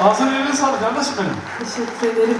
Ağzına eline sağlık kardeşim benim. Teşekkür ederim.